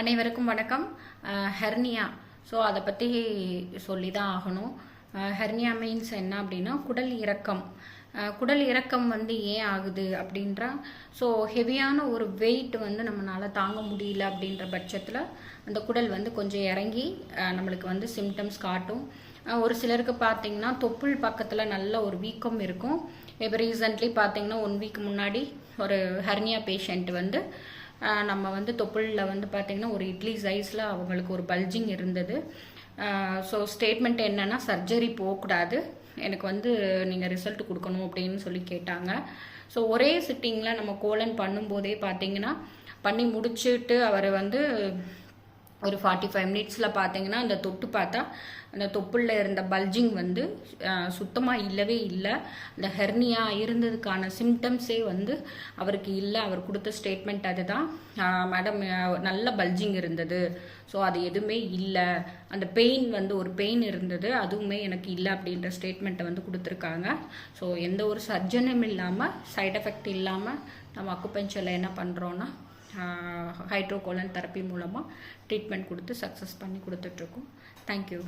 அனைவருக்கும் வணக்கம். Hernia. So அதை பற்றி சொல்லி தான் ஆகணும் ஹெர்னியா மீன்ஸ் என்ன அப்படின்னா குடல் இறக்கம் குடல் இறக்கம் வந்து ஏன் ஆகுது அப்படின்றா? ஸோ ஹெவியான ஒரு வெயிட் வந்து நம்மளால் தாங்க முடியல அப்படின்ற பட்சத்தில் அந்த குடல் வந்து கொஞ்சம் இறங்கி நம்மளுக்கு வந்து சிம்டம்ஸ் காட்டும். ஒரு சிலருக்கு பார்த்தீங்கன்னா தொப்புள் பக்கத்தில் நல்ல ஒரு வீக்கம் இருக்கும். இப்போ ரீசன்ட்லி பார்த்தீங்கன்னா ஒன் வீக் முன்னாடி ஒரு ஹெர்னியா பேஷண்ட் வந்து நம்ம வந்து தொப்புளில் வந்து பார்த்திங்கன்னா ஒரு இட்லி சைஸில் அவங்களுக்கு ஒரு பல்ஜிங் இருந்தது. ஸோ ஸ்டேட்மெண்ட் என்னென்னா சர்ஜரி போகக்கூடாது. எனக்கு வந்து நீங்கள் ரிசல்ட் கொடுக்கணும் அப்படின்னு சொல்லி கேட்டாங்க. ஸோ ஒரே சிட்டிங்கில் நம்ம கோலன் பண்ணும்போதே பார்த்தீங்கன்னா பண்ணி முடிச்சுட்டு அவர் வந்து ஒரு ஃபார்ட்டி ஃபைவ் மினிட்ஸில் பார்த்தீங்கன்னா அந்த தொட்டு பார்த்தா அந்த தொப்புளில் இருந்த பல்ஜிங் வந்து சுத்தமாக இல்லவே இல்லை. அந்த ஹெர்னியா இருந்ததுக்கான சிம்டம்ஸே வந்து அவருக்கு இல்லை. அவர் கொடுத்த ஸ்டேட்மெண்ட் அதுதான். மேடம் நல்ல பல்ஜிங் இருந்தது. ஸோ அது எதுவுமே இல்லை. அந்த பெயின் வந்து ஒரு பெயின் இருந்தது. அதுவுமே எனக்கு இல்லை அப்படின்ற ஸ்டேட்மெண்ட்டை வந்து கொடுத்துருக்காங்க. ஸோ எந்த ஒரு சர்ஜனும் இல்லாமல் சைட் எஃபெக்ட் இல்லாமல் நம்ம அக்குபெஞ்சரில் என்ன பண்ணுறோன்னா ஹைட்ரோகோலன் தெரப்பி மூலமாக ட்ரீட்மெண்ட் கொடுத்து சக்ஸஸ் பண்ணி கொடுத்துட்ருக்கோம் தேங்க்யூ